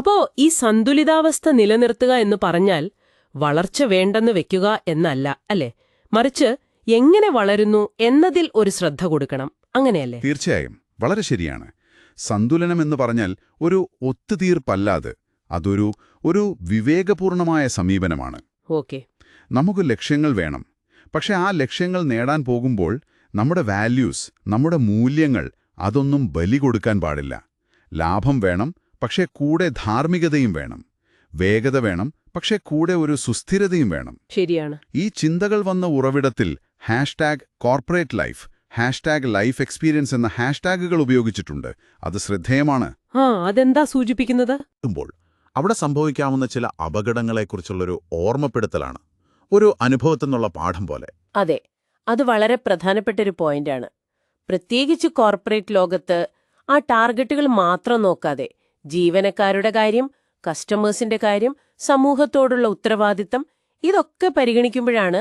അപ്പോ ഈ സന്തുലിതാവസ്ഥ നിലനിർത്തുക എന്ന് പറഞ്ഞാൽ വളർച്ച വേണ്ടെന്ന് വെക്കുക എന്നല്ല അല്ലേ? മറിച്ച് എങ്ങനെ വളരുന്നു എന്നതിൽ ഒരു ശ്രദ്ധ കൊടുക്കണം. അങ്ങനെയല്ലേ? തീർച്ചയായും. വളരെ ശരിയാണ്. സന്തുലനം എന്ന് പറഞ്ഞാൽ ഒരു ഒത്തുതീർപ്പല്ലാതെ അതൊരു ഒരു വിവേകപൂർണമായ സമീപനമാണ്. ഓക്കെ. നമുക്ക് ലക്ഷ്യങ്ങൾ വേണം. പക്ഷെ ആ ലക്ഷ്യങ്ങൾ നേടാൻ പോകുമ്പോൾ നമ്മുടെ വാല്യൂസ് നമ്മുടെ മൂല്യങ്ങൾ അതൊന്നും ബലി കൊടുക്കാൻ പാടില്ല. ലാഭം വേണം പക്ഷേ കൂടെ ധാർമ്മികതയും വേണം. വേഗത വേണം പക്ഷേ കൂടെ ഒരു സുസ്ഥിരതയും വേണം. ശരിയാണ്. ഈ ചിന്തകൾ വന്ന ഉറവിടത്തിൽ hashtag corporate life hashtag life experience എന്ന ഹാഷ്ടാഗുകൾ ഉപയോഗിച്ചിട്ടുണ്ട്. അത് ശ്രദ്ധേയമാണ്. ആ അതെന്താ സൂചിപ്പിക്കുന്നത്? അവിടെ സംഭവിക്കാവുന്ന ചില അപകടങ്ങളെക്കുറിച്ചുള്ളൊരു ഓർമ്മപ്പെടുത്തലാണ്. ഒരു അനുഭവത്തിൽ നിന്നുള്ള പാഠം പോലെ. അതെ അത് വളരെ പ്രധാനപ്പെട്ട ഒരു പോയിന്റാണ്. പ്രത്യേകിച്ച് കോർപ്പറേറ്റ് ലോകത്ത് ആ ടാർഗറ്റുകൾ മാത്രം നോക്കാതെ ജീവനക്കാരുടെ കാര്യം കസ്റ്റമേഴ്സിന്റെ കാര്യം സമൂഹത്തോടുള്ള ഉത്തരവാദിത്തം ഇതൊക്കെ പരിഗണിക്കുമ്പോഴാണ്